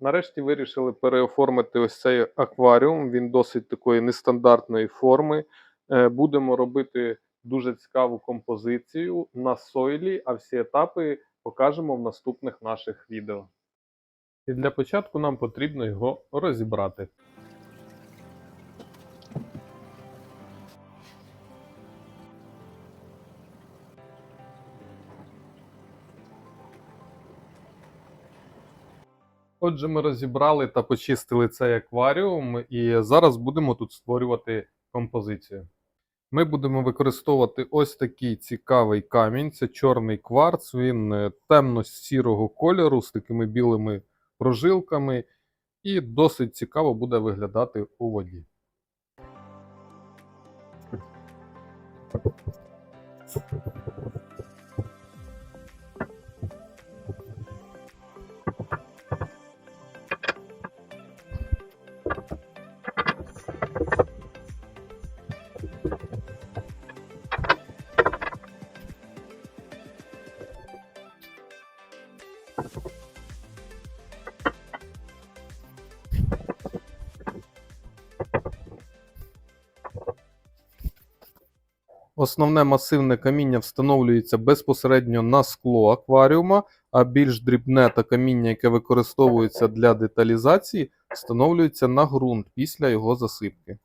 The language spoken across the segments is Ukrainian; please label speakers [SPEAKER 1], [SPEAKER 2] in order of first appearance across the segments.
[SPEAKER 1] Нарешті вирішили переоформити ось цей акваріум. Він досить такої нестандартної форми. Е, Будемо робити дуже цікаву композицію на сойлі, а всі етапи покажемо в наступних наших відео. І для початку нам потрібно його розібрати. Отже, ми розібрали та почистили цей акваріум, і зараз будемо тут створювати композицію. Ми будемо використовувати ось такий цікавий камінь. Це чорний кварц, він е, темно-сірого кольору з такими білими прожилками, і досить цікаво буде виглядати у воді. Основне масивне каміння встановлюється безпосередньо на скло акваріума, а більш дрібне та каміння, яке використовується для деталізації, встановлюється на ґрунт після його засипки.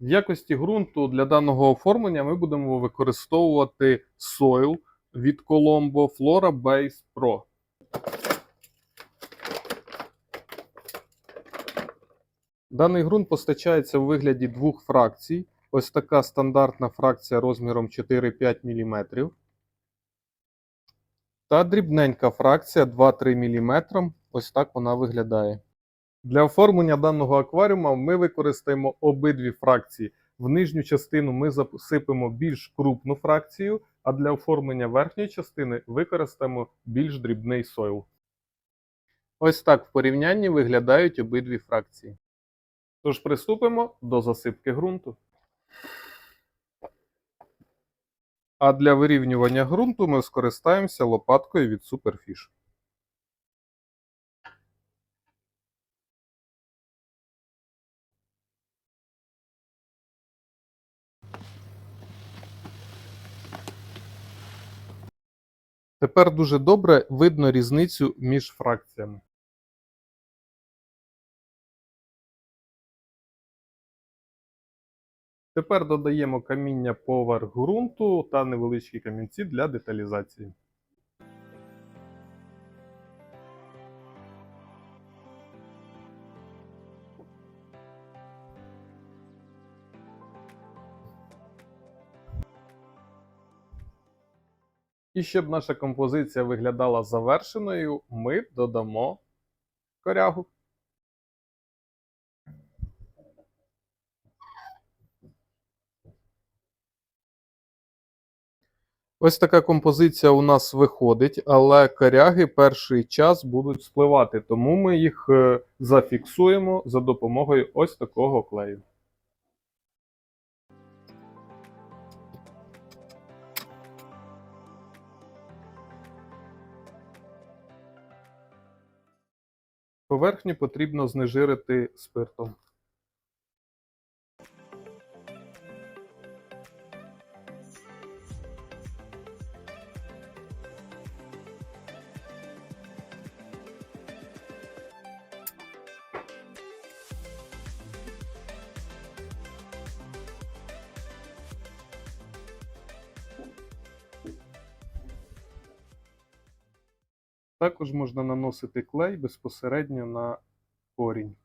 [SPEAKER 1] В якості ґрунту для даного оформлення ми будемо використовувати сойл від Colombo Flora Base Pro. Даний ґрунт постачається у вигляді двох фракцій. Ось така стандартна фракція розміром 4-5 мм. Та дрібненька фракція 2-3 мм. Ось так вона виглядає. Для оформлення даного акваріума ми використаємо обидві фракції. В нижню частину ми засипемо більш крупну фракцію, а для оформлення верхньої частини використаємо більш дрібний сойл. Ось так в порівнянні виглядають обидві фракції. Тож приступимо до засипки ґрунту. А для вирівнювання ґрунту ми скористаємося лопаткою від Superfish. Тепер дуже добре видно різницю між фракціями. Тепер додаємо каміння поверх ґрунту та невеличкі камінці для деталізації. І щоб наша композиція виглядала завершеною, ми додамо корягу. Ось така композиція у нас виходить, але коряги перший час будуть спливати, тому ми їх е, зафіксуємо за допомогою ось такого клею. Поверхню потрібно знежирити спиртом. Також можна наносити клей безпосередньо на корінь.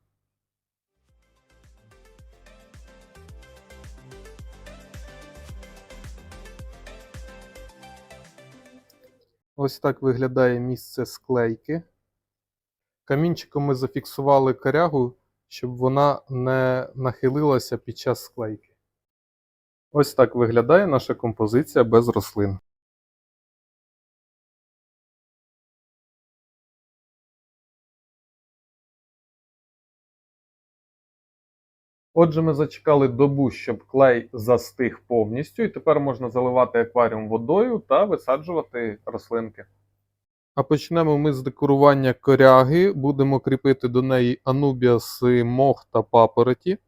[SPEAKER 1] Ось так виглядає місце склейки. Камінчиком ми зафіксували корягу, щоб вона не нахилилася під час склейки. Ось так виглядає наша композиція без рослин. Отже, ми зачекали добу, щоб клей застиг повністю, і тепер можна заливати акваріум водою та висаджувати рослинки. А почнемо ми з декорування коряги. Будемо кріпити до неї анубіаси, мох та папороті.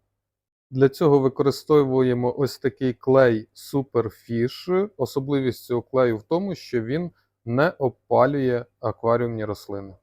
[SPEAKER 1] Для цього використовуємо ось такий клей Superfish. Особливість цього клею в тому, що він не обпалює акваріумні рослини.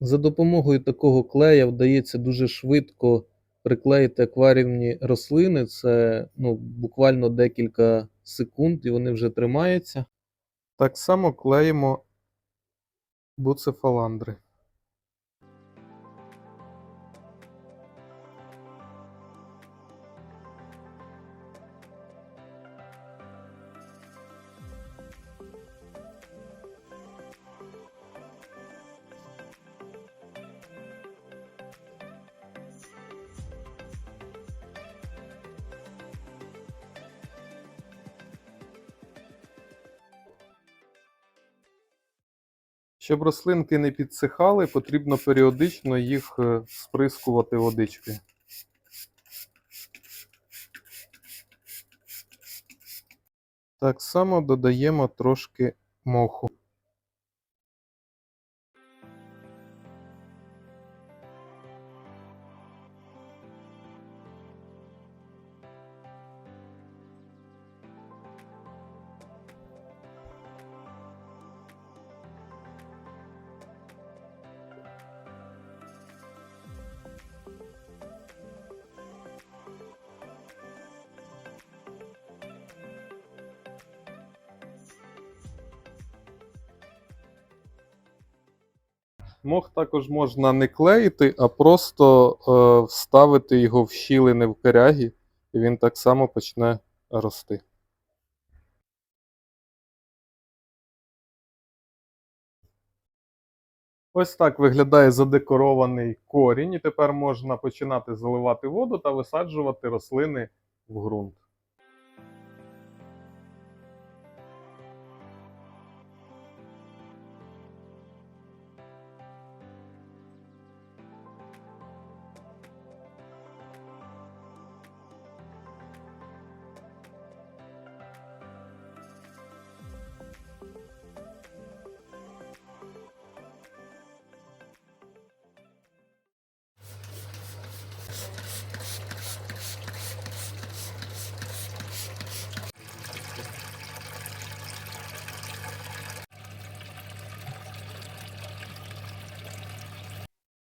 [SPEAKER 1] За допомогою такого клея вдається дуже швидко приклеїти акваріумні рослини. Це ну, буквально декілька секунд і вони вже тримаються. Так само клеїмо буцефаландри. Щоб рослинки не підсихали, потрібно періодично їх е, сприскувати водичкою. Так само додаємо трошки моху. Мох також можна не клеїти, а просто е, вставити його в щілини в корягі, і він так само почне рости. Ось так виглядає задекорований корінь, і тепер можна починати заливати воду та висаджувати рослини в ґрунт.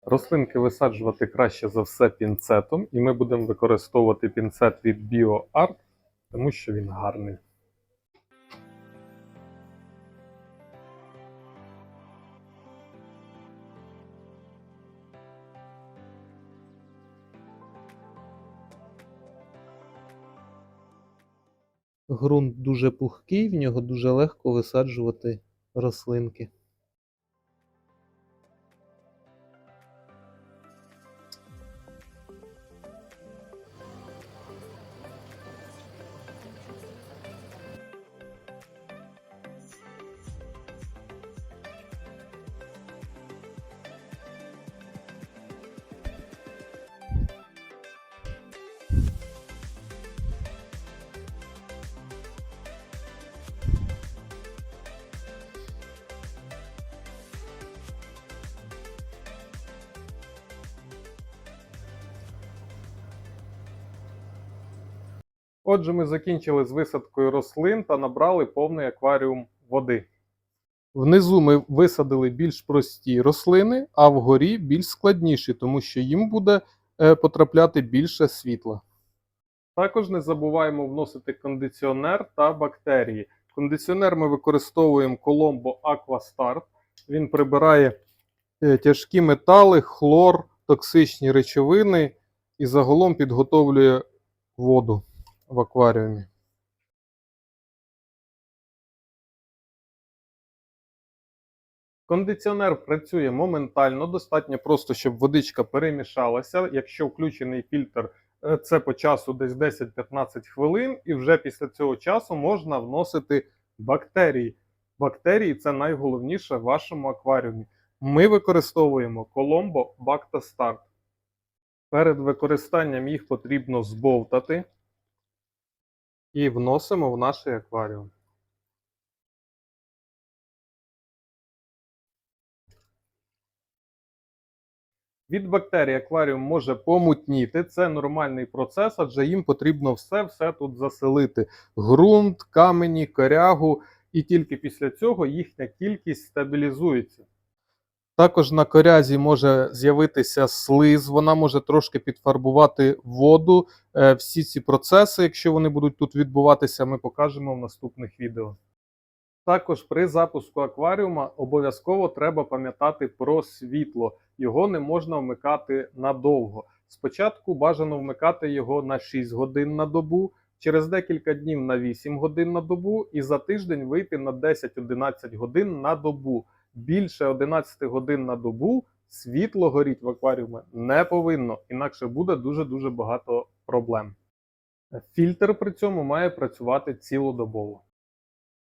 [SPEAKER 1] Рослинки висаджувати краще за все пінцетом, і ми будемо використовувати пінцет від BioArt, тому що він гарний. Грунт дуже пухкий, в нього дуже легко висаджувати рослинки. Отже, ми закінчили з висадкою рослин та набрали повний акваріум води. Внизу ми висадили більш прості рослини, а вгорі більш складніші, тому що їм буде е, потрапляти більше світла. Також не забуваємо вносити кондиціонер та бактерії. Кондиціонер ми використовуємо Colombo Aqua. Він прибирає е, тяжкі метали, хлор, токсичні речовини і загалом підготовлює воду в акваріумі. Кондиціонер працює моментально, достатньо просто, щоб водичка перемішалася. Якщо включений фільтр Е, Це по часу десь 10-15 хвилин, і вже після цього часу можна вносити бактерії. Бактерії це найголовніше в вашому акваріумі. Ми використовуємо Colombo Bacta Start. Перед використанням їх потрібно збовтати і вносимо в наш акваріум. Від бактерій акваріум може помутніти. Це нормальний процес, адже їм потрібно все-все тут заселити: ґрунт, камені, корягу, і тільки після цього їхня кількість стабілізується. Також на корязі може з'явитися слиз, вона може трошки підфарбувати воду. Е, Всі ці процеси, якщо вони будуть тут відбуватися, ми покажемо в наступних відео. Також при запуску акваріума обов'язково треба пам'ятати про світло. Його не можна вмикати надовго. Спочатку бажано вмикати його на 6 годин на добу, через декілька днів на 8 годин на добу, і за тиждень вийти на 10-11 годин на добу. Більше 11 годин на добу світло горіть в акваріумі не повинно, інакше буде дуже-дуже багато проблем. Фільтр при цьому має працювати цілодобово.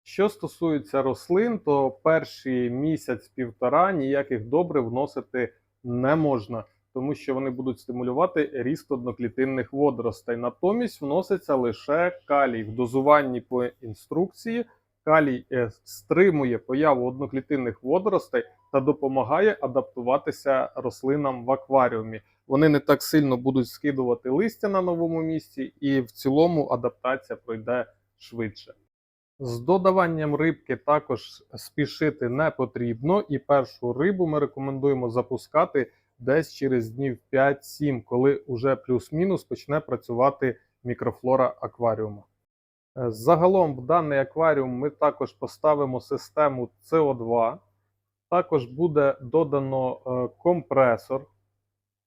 [SPEAKER 1] Що стосується рослин, то перший місяць-півтора ніяких добрив вносити не можна, тому що вони будуть стимулювати ріст одноклітинних водоростей. Натомість вноситься лише калій в дозуванні по інструкції. Калій е, стримує появу одноклітинних водоростей та допомагає адаптуватися рослинам в акваріумі. Вони не так сильно будуть скидувати листя на новому місці, і в цілому адаптація пройде швидше. З додаванням рибки також спішити не потрібно, і першу рибу ми рекомендуємо запускати десь через днів 5-7, коли уже плюс-мінус почне працювати мікрофлора акваріуму. Загалом в даний акваріум ми також поставимо систему CO2, також буде додано е, компресор.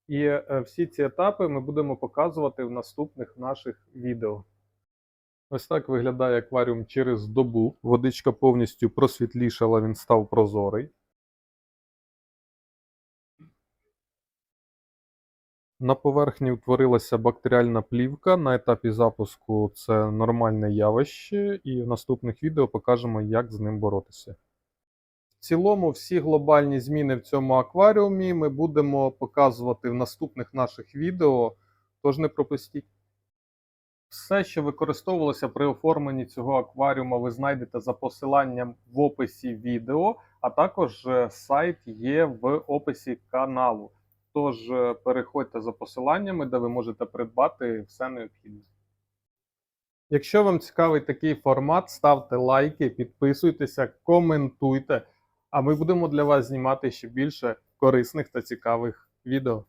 [SPEAKER 1] І е, всі ці етапи ми будемо показувати в наступних наших відео. Ось так виглядає акваріум через добу. Водичка повністю просвітлішала, він став прозорий. На поверхні утворилася бактеріальна плівка. На етапі запуску це нормальне явище, і в наступних відео покажемо, як з ним боротися. В цілому, всі глобальні зміни в цьому акваріумі ми будемо показувати в наступних наших відео, тож не пропустіть. Все, що використовувалося при оформленні цього акваріума, ви знайдете за посиланням в описі відео, а також е, сайт є в описі каналу. Тож е, переходьте за посиланнями, де ви можете придбати все необхідне. Якщо вам цікавий такий формат, ставте лайки, підписуйтеся, коментуйте, а ми будемо для вас знімати ще більше корисних та цікавих відео.